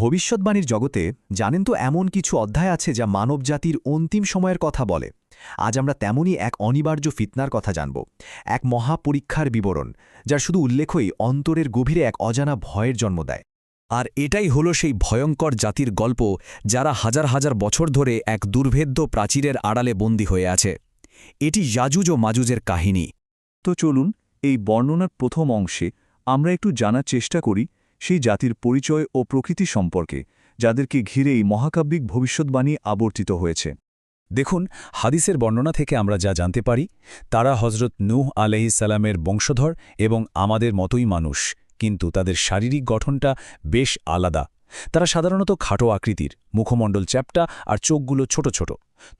ভবিষ্যৎবাণীর জগতে জানেন তো এমন কিছু অধ্যায় আছে যা মানবজাতির অন্তিম সময়ের কথা বলে। আজ আমরা তেমনই এক অনিবার্য ফিতনার কথা জানব। এক মহাপরীক্ষার বিবরণ, যার শুধু উল্লেখই অন্তরের গভীরে এক অজানা ভয়ের জন্ম দেয়। আর এটাই হলো সেই ভয়ঙ্কর জাতির গল্প যারা হাজার হাজার বছর ধরে এক দুর্ভেদ্য প্রাচীরের আড়ালে বন্দী হয়ে আছে। এটি ইয়াজুজ ও মাজুজের কাহিনী। তো চলুন, এই বর্ণনার প্রথম অংশে আমরা একটু জানার চেষ্টা করি সেই জাতির পরিচয় ও প্রকৃতি সম্পর্কে, যাদেরকে ঘিরে এই মহাকাব্যিক ভবিষ্যৎবাণী আবর্তিত হয়েছে। দেখুন, হাদিসের বর্ণনা থেকে আমরা যা জানতে পারি, তারা হজরত নূহ আলহিসাল্লামের বংশধর এবং আমাদের মতোই মানুষ, কিন্তু তাদের শারীরিক গঠনটা বেশ আলাদা। তারা সাধারণত খাটো আকৃতির, মুখমণ্ডল চ্যাপটা আর চোখগুলো ছোট ছোট।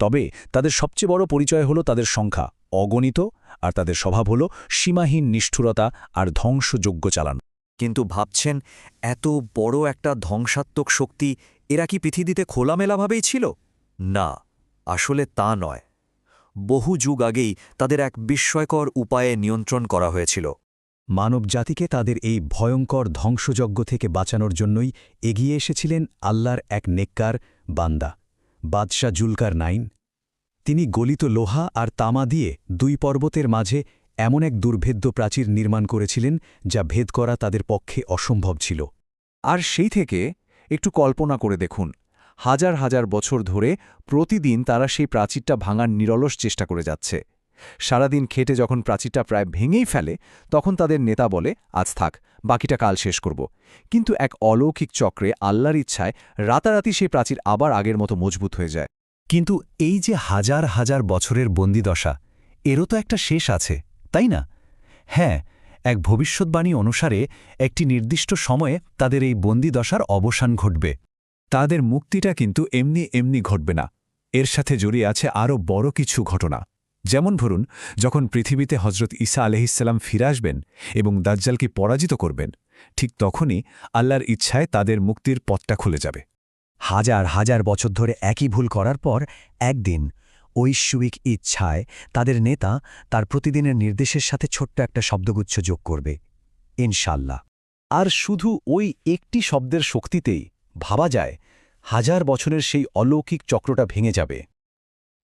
তবে তাদের সবচেয়ে বড় পরিচয় হলো তাদের সংখ্যা, অগণিত, আর তাদের স্বভাব হল সীমাহীন নিষ্ঠুরতা আর ধ্বংসযোগ্য চালানো। কিন্তু ভাবছেন, এত বড় একটা ধ্বংসাত্মক শক্তি এরা কি পৃথিবীতে খোলামেলাভাবেই ছিল? না, আসলে তা নয়। বহু যুগ আগেই তাদের এক বিস্ময়কর উপায়ে নিয়ন্ত্রণ করা হয়েছিল। মানবজাতিকে তাদের এই ভয়ঙ্কর ধ্বংসযজ্ঞ থেকে বাঁচানোর জন্যই এগিয়ে এসেছিলেন আল্লাহর এক নেককার বান্দা, বাদশাহ জুলকার নাইন তিনি গলিত লোহা আর তামা দিয়ে দুই পর্বতের মাঝে এমন এক দুর্ভেদ্য প্রাচীর নির্মাণ করেছিলেন যা ভেদ করা তাদের পক্ষে অসম্ভব ছিল। আর সেই থেকে একটু কল্পনা করে দেখুন, হাজার হাজার বছর ধরে প্রতিদিন তারা সেই প্রাচীরটা ভাঙার নিরলস চেষ্টা করে যাচ্ছে। সারাদিন খেটে যখন প্রাচীরটা প্রায় ভেঙেই ফেলে, তখন তাদের নেতা বলে, আজ থাক, বাকিটা কাল শেষ করব। কিন্তু এক অলৌকিক চক্রে আল্লাহর ইচ্ছায় রাতারাতি সেই প্রাচীর আবার আগের মতো মজবুত হয়ে যায়। কিন্তু এই যে হাজার হাজার বছরের বন্দিদশা, এরও তো একটা শেষ আছে। তাই না? হ্যাঁ এক ভবিষ্যৎবাণী অনুসারে একটি নির্দিষ্ট সময়ে তাদের এই বন্দিদশার অবসান ঘটবে। তাদের মুক্তিটা কিন্তু এমনি এমনি ঘটবে না। এর সাথে জড়িয়ে আছে আরও বড় কিছু ঘটনা। যেমন ধরুন, যখন পৃথিবীতে হজরত ঈসা আলহিসাল্লাম ফিরে আসবেন এবং দাজ্জালকে পরাজিত করবেন, ঠিক তখনই আল্লাহর ইচ্ছায় তাদের মুক্তির পথটা খুলে যাবে। হাজার হাজার বছর ধরে একই ভুল করার পর একদিন ঐশ্বরিক ইচ্ছায় তাদের নেতা তার প্রতিদিনের নির্দেশের সাথে ছোট্ট একটা শব্দগুচ্ছ যোগ করবে। ইনশাল্লাহ আর শুধু ওই একটি শব্দের শক্তিতেই ভাবা যায়, হাজার বছরের সেই অলৌকিক চক্রটা ভেঙে যাবে।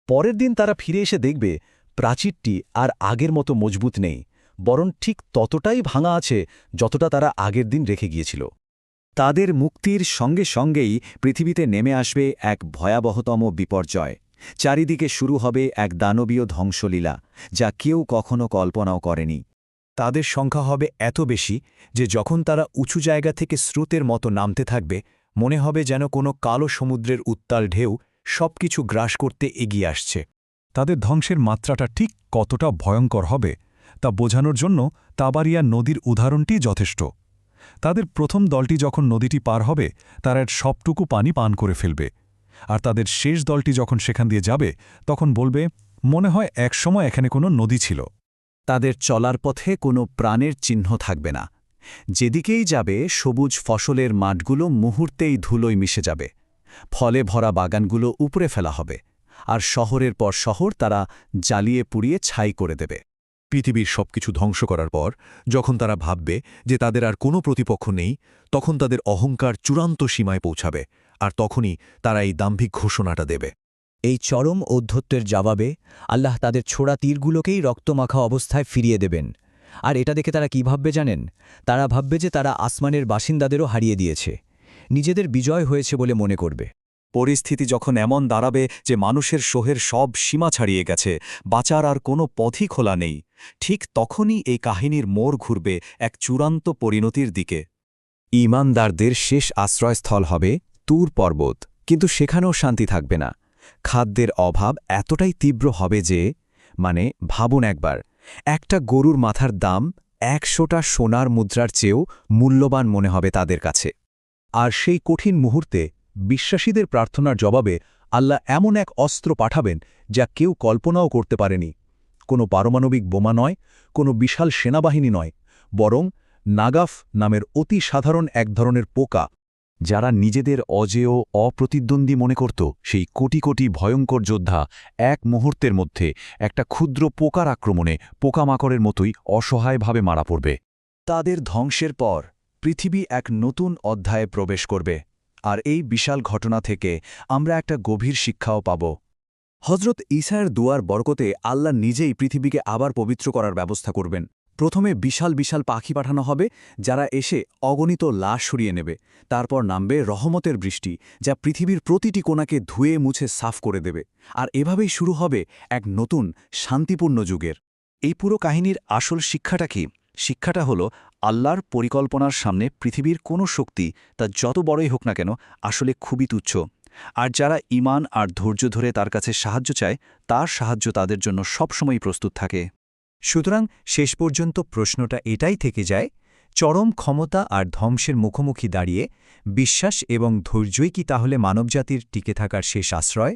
পরের দিন তারা ফিরে এসে দেখবে, প্রাচীরটি আর আগের মতো মজবুত নেই, বরং ঠিক ততটাই ভাঙা আছে যতটা তারা আগের দিন রেখে গিয়েছিল। তাদের মুক্তির সঙ্গে সঙ্গেই পৃথিবীতে নেমে আসবে এক ভয়াবহতম বিপর্যয়। চারিদিকে শুরু হবে এক দানবীয় ধ্বংসলীলা, যা কেউ কখনো কল্পনাও করেনি। তাদের সংখ্যা হবে এত বেশি যে যখন তারা উঁচু জায়গা থেকে স্রোতের মতো নামতে থাকবে, মনে হবে যেন কোনো কালো সমুদ্রের উত্তাল ঢেউ সবকিছু গ্রাস করতে এগিয়ে আসছে। তাদের ধ্বংসের মাত্রাটা ঠিক কতটা ভয়ঙ্কর হবে, তা বোঝানোর জন্য তাবারিয়া নদীর উদাহরণটি যথেষ্ট। তাদের প্রথম দলটি যখন নদীটি পার হবে, তারা এর সবটুকু পানি পান করে ফেলবে। আর তাদের শেষ দলটি যখন সেখান দিয়ে যাবে, তখন বলবে, মনে হয় একসময় এখানে কোনো নদী ছিল। তাদের চলার পথে কোনো প্রাণের চিহ্ন থাকবে না। যেদিকেই যাবে, সবুজ ফসলের মাঠগুলো মুহূর্তেই ধুলোয় মিশে যাবে। ফলে ভরা বাগানগুলো উপরে ফেলা হবে। আর শহরের পর শহর তারা জ্বালিয়ে পুড়িয়ে ছাই করে দেবে। পৃথিবীর সবকিছু ধ্বংস করার পর, যখন তারা ভাববে যে তাদের আর কোনো প্রতিপক্ষ নেই, তখন তাদের অহংকার চূড়ান্ত সীমায় পৌঁছাবে। আর তখনই তারা এই দাম্ভিক ঘোষণাটা দেবে। এই চরম ঔদ্ধত্যের জবাবে আল্লাহ তাদের ছোড়া তীরগুলোকেই রক্তমাখা অবস্থায় ফিরিয়ে দেবেন। আর এটা দেখে তারা কি ভাববে জানেন? তারা ভাববে যে তারা আসমানের বাসিন্দাদেরও হারিয়ে দিয়েছে। নিজেদের বিজয় হয়েছে বলে মনে করবে। পরিস্থিতি যখন এমন দাঁড়াবে যে মানুষের শোহের সব সীমা ছাড়িয়ে গেছে, বাঁচার আর কোনো পথই খোলা নেই, ঠিক তখনই এই কাহিনীর মোড় ঘুরবে এক চূড়ান্ত পরিণতির দিকে। ইমানদারদের শেষ আশ্রয়স্থল হবে তুর পর্বত, কিন্তু সেখানেও শান্তি থাকবে না। খাদ্যের অভাব এতটাই তীব্র হবে যে মানে ভাবুন একবার, একটা গরুর মাথার দাম একশোটা সোনার মুদ্রার চেয়েও মূল্যবান মনে হবে তাদের কাছে। আর সেই কঠিন মুহূর্তে বিশ্বাসীদের প্রার্থনার জবাবে আল্লাহ এমন এক অস্ত্র পাঠাবেন যা কেউ কল্পনাও করতে পারেনি। কোনো পারমাণবিক বোমা নয়, কোনো বিশাল সেনাবাহিনী নয়, বরং নাগাফ নামের অতি সাধারণ এক ধরনের পোকা যারা নিজেদের অজেয়, অপ্রতিদ্বন্দ্বী মনে করত, সেই কোটি কোটি ভয়ঙ্কর যোদ্ধা এক মুহূর্তের মধ্যে একটা ক্ষুদ্র পোকার আক্রমণে পোকামাকড়ের মতোই অসহায়ভাবে মারা পড়বে। তাদের ধ্বংসের পর পৃথিবী এক নতুন অধ্যায়ে প্রবেশ করবে, আর এই বিশাল ঘটনা থেকে আমরা একটা গভীর শিক্ষাও পাব। হজরত ঈসায়ের দুয়ার বরকতে আল্লাহ নিজেই পৃথিবীকে আবার পবিত্র করার ব্যবস্থা করবেন। প্রথমে বিশাল বিশাল পাখি পাঠানো হবে, যারা এসে অগণিত লাশ সরিয়ে নেবে। তারপর নামবে রহমতের বৃষ্টি, যা পৃথিবীর প্রতিটি কোণাকে ধুয়ে মুছে সাফ করে দেবে। আর এভাবেই শুরু হবে এক নতুন, শান্তিপূর্ণ যুগের। এই পুরো কাহিনীর আসল শিক্ষাটা কি? শিক্ষাটা হলো আল্লাহর পরিকল্পনার সামনে পৃথিবীর কোনো শক্তি, তা যত বড়ই হোক না কেন, আসলে খুবই তুচ্ছ। আর যারা ইমান আর ধৈর্য ধরে তার কাছে সাহায্য চায়, তার সাহায্য তাদের জন্য সবসময়ই প্রস্তুত থাকে। সুতরাং শেষ পর্যন্ত প্রশ্নটা এটাই থেকে যায়, চরম ক্ষমতা আর ধ্বংসের মুখোমুখি দাঁড়িয়ে, বিশ্বাস এবং ধৈর্যই কি তাহলে মানবজাতির টিকে থাকার শেষ আশ্রয়?